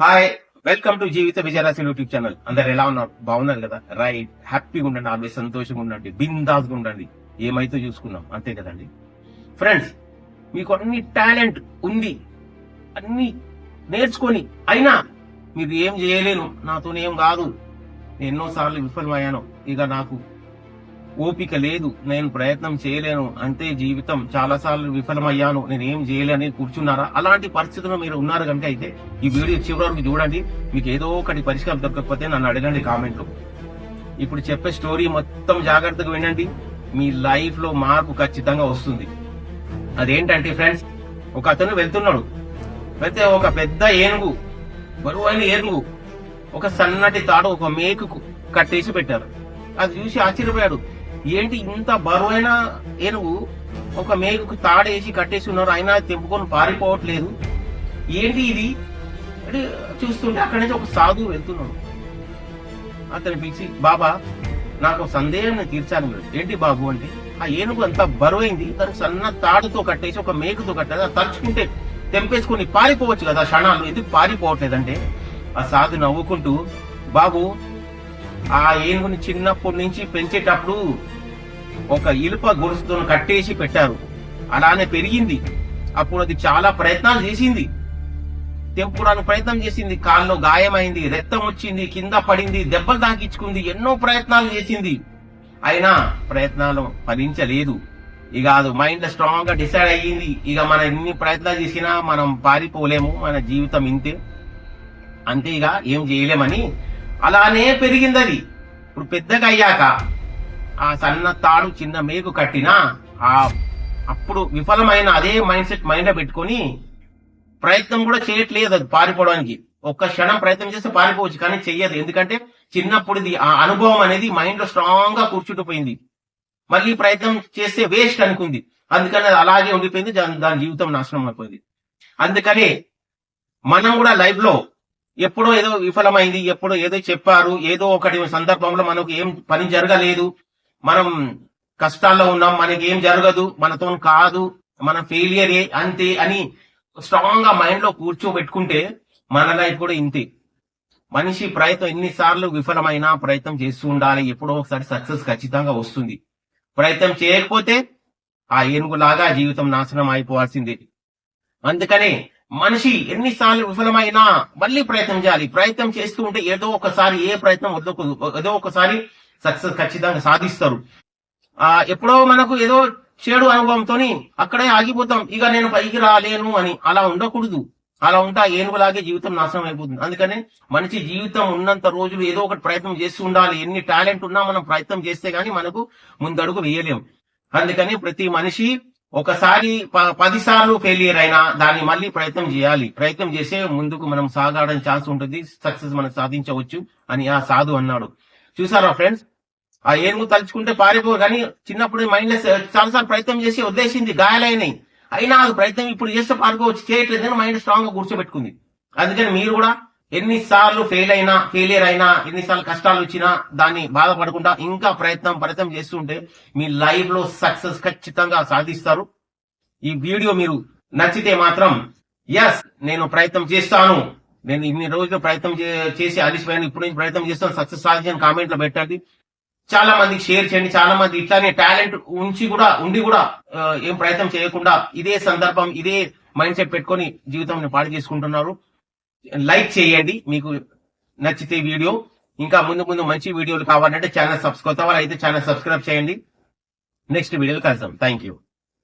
Hi welcome to Jeevitha Vijayarasi YouTube channel. అందరు ఎలా ఉన్నారు? బాగున్నారు కదా? రైట్ హ్యాపీగా ఉండండి ఆల్వేస్ సంతోషంగా ఉండండి బిందాస్గా ఉండండి. ఏమైతే చూసుకున్నాం అంతే కదండి. ఫ్రెండ్స్ మీకు అన్ని టాలెంట్ ఉంది. అన్ని నేర్చుకొని అయినా మీరు ఏం చేయలేను. నాతో ఏం కాదు ఎన్నోసార్లు విఫలమయ్యాను. ఇక నాకు ఓపిక లేదు నేను ప్రయత్నం చేయలేను అంతే జీవితం చాలా సార్లు విఫలమయ్యాను నేను ఏం చేయలేని కూర్చున్నారా? అలాంటి పరిస్థితుల్లో మీరు ఉన్నారు కనుక అయితే ఈ వీడియో చివరి వరకు చూడండి. మీకు ఏదో ఒకటి పరిష్కారం దొరకకపోతే నన్ను అడగండి కామెంట్లో ఇప్పుడు చెప్పే స్టోరీ మొత్తం జాగ్రత్తగా వినండి. మీ లైఫ్లో మార్పు ఖచ్చితంగా వస్తుంది. అదేంటంటే ఫ్రెండ్స్ ఒక అతను వెళ్తున్నాడు. వెళ్తే ఒక పెద్ద ఏనుగు బరువైన ఏనుగు ఒక సన్నటి తాడు ఒక మేకుకు కట్టేసి పెట్టారు. అది చూసి ఆశ్చర్యపోయాడు. ఏంటి ఇంత బరువైన ఏనుగు ఒక మేకుకు తాడేసి కట్టేసి ఉన్నారు అయినా తెంపుకొని పారిపోవట్లేదు. ఏంటి ఇది? అంటే చూస్తుంటే అక్కడి నుంచి ఒక సాధువు వెళ్తున్నాడు. అతను పిలిచి బాబా నాకు సందేహం నేను తీర్చాను మీరు ఏంటి బాబు అంటే ఆ ఏనుగు అంత బరువైంది. దానికి సన్న తాడుతో కట్టేసి ఒక మేకుతో కట్టేసి అది తలుచుకుంటే తెంపేసుకుని పారిపోవచ్చు కదా క్షణాలు. ఎందుకు పారిపోవట్లేదంటే ఆ సాధు నవ్వుకుంటూ బాబు ఆ ఏనుగుని చిన్నప్పటి నుంచి పెంచేటప్పుడు ఒక ఇలుప గొలుసుతో కట్టేసి పెట్టారు. అలానే పెరిగింది. అప్పుడు అది చాలా ప్రయత్నాలు చేసింది. తెంపుడానికి ప్రయత్నం చేసింది. కాల్లో గాయమైంది రక్తం వచ్చింది కింద పడింది దెబ్బలు తాకించుకుంది ఎన్నో ప్రయత్నాలు చేసింది. అయినా ప్రయత్నాలు ఫలించలేదు. ఇక అది మైండ్ స్ట్రాంగ్గా డిసైడ్ అయ్యింది. ఇక మనం ఎన్ని ప్రయత్నాలు చేసినా మనం పారిపోలేము మన జీవితం ఇంతే. అంతే ఇక ఏం చేయలేమని. అలానే పెరిగింది అది. ఇప్పుడు పెద్దగా అయ్యాక ఆ సన్న తాడు చిన్న మేకు కట్టినా ఆ అప్పుడు విఫలమైన అదే మైండ్ సెట్ మైండ్లో పెట్టుకొని ప్రయత్నం కూడా చేయట్లేదు అది పారిపోవడానికి. ఒక్క క్షణం ప్రయత్నం చేస్తే పారిపోవచ్చు కానీ చెయ్యదు. ఎందుకంటే చిన్నప్పుడుది ఆ అనుభవం అనేది మైండ్లో స్ట్రాంగ్గా కూర్చుండిపోయింది మళ్ళీ ప్రయత్నం చేస్తే వేస్ట్ అనుకుంది. అందుకని అది అలాగే ఉండిపోయింది దాని దాని జీవితం నాశనం అయిపోయింది. అందుకని మనం కూడా లైఫ్లో ఎప్పుడో ఏదో విఫలమైంది ఎప్పుడో ఏదో చెప్పారు ఏదో ఒకటి సందర్భంలో మనకు ఏం పని జరగలేదు మనం కష్టాల్లో ఉన్నాం మనకి ఏం జరగదు మనతో కాదు మన ఫెయిలియరే అంతే అని స్ట్రాంగ్గా మైండ్లో కూర్చోబెట్టుకుంటే మన లైఫ్ కూడా ఇంతే. మనిషి ప్రయత్నం ఎన్నిసార్లు విఫలమైనా ప్రయత్నం చేస్తూ ఉండాలి ఎప్పుడో ఒకసారి సక్సెస్ ఖచ్చితంగా వస్తుంది. ప్రయత్నం చేయకపోతే ఆ ఏనుగులాగా జీవితం నాశనం అయిపోవాల్సిందే. అందుకనే మనిషి ఎన్నిసార్లు విఫలమైనా మళ్ళీ ప్రయత్నం చేయాలి. ప్రయత్నం చేస్తూ ఉంటే ఏదో ఒకసారి ఏ ప్రయత్నం వద్దకూడదు ఏదో ఒకసారి సక్సెస్ ఖచ్చితంగా సాధిస్తారు. ఆ ఎప్పుడో మనకు ఏదో చెడు అనుభవంతో అక్కడే ఆగిపోతాం. ఇక నేను పైకి రాలేను అని అలా ఉండకూడదు. అలా ఉంటా ఏనుగులాగే జీవితం నాశనం అయిపోతుంది. అందుకనే మనిషి జీవితం ఉన్నంత రోజులు ఏదో ఒకటి ప్రయత్నం చేస్తూ ఉండాలి. ఎన్ని టాలెంట్ ఉన్నా మనం ప్రయత్నం చేస్తే గానీ మనకు ముందడుగు వేయలేం. అందుకని ప్రతి మనిషి ఒకసారి ప- ఫెయిలియర్ అయినా దాన్ని మళ్ళీ ప్రయత్నం చేయాలి. ప్రయత్నం చేసే ముందుకు మనం సాగడానికి ఛాన్స్ ఉంటుంది. సక్సెస్ మనం సాధించవచ్చు అని ఆ సాధు అన్నాడు. చూసారా ఫ్రెండ్స్ ఆ ఏనుగు తలుచుకుంటే పారిపో కానీ చిన్నప్పుడు మైండ్ చాలాసార్లు ప్రయత్నం చేసి వదిలేసింది గాయాలైనాయి. అయినా అది ప్రయత్నం ఇప్పుడు చేస్తే పారిపోవచ్చు. చేయట్లేదు అని మైండ్ స్ట్రాంగ్గా కూర్చోబెట్టుకుంది. అందుకని మీరు కూడా ఎన్నిసార్లు ఫెయిల్ అయినా ఫెయిలియర్ అయినా ఎన్నిసార్లు కష్టాలు వచ్చినా దాన్ని బాధపడకుండా ఇంకా ప్రయత్నం ప్రయత్నం చేస్తుంటే మీ లైఫ్లో సక్సెస్ ఖచ్చితంగా సాధిస్తారు. ఈ వీడియో మీరు నచ్చితే మాత్రం ఎస్ నేను ప్రయత్నం చేస్తాను. నేను ఇన్ని రోజులు ప్రయత్నం చేసి అలిసిపోయాను. ఇప్పుడు నేను ప్రయత్నం చేస్తాను. సక్సెస్ సాధించాను కామెంట్లో పెట్టండి. చాలా మందికి షేర్ చేయండి చాలా మంది ఇట్లానే టాలెంట్ ఉంచి కూడా ఉండి కూడా ఏం ప్రయత్నం చేయకుండా ఇదే సందర్భం ఇదే మైండ్ సెట్ పెట్టుకొని జీవితం పాడు చేసుకుంటున్నారు. లైక్ చేయండి మీకు నచ్చితే వీడియో ఇంకా ముందు ముందు మంచి వీడియోలు కావాలంటే ఛానల్ సబ్స్క్రైబ్ అయితే ఛానల్ సబ్స్క్రైబ్ చేయండి. నెక్స్ట్ వీడియోలు కలుద్దాం. Thank you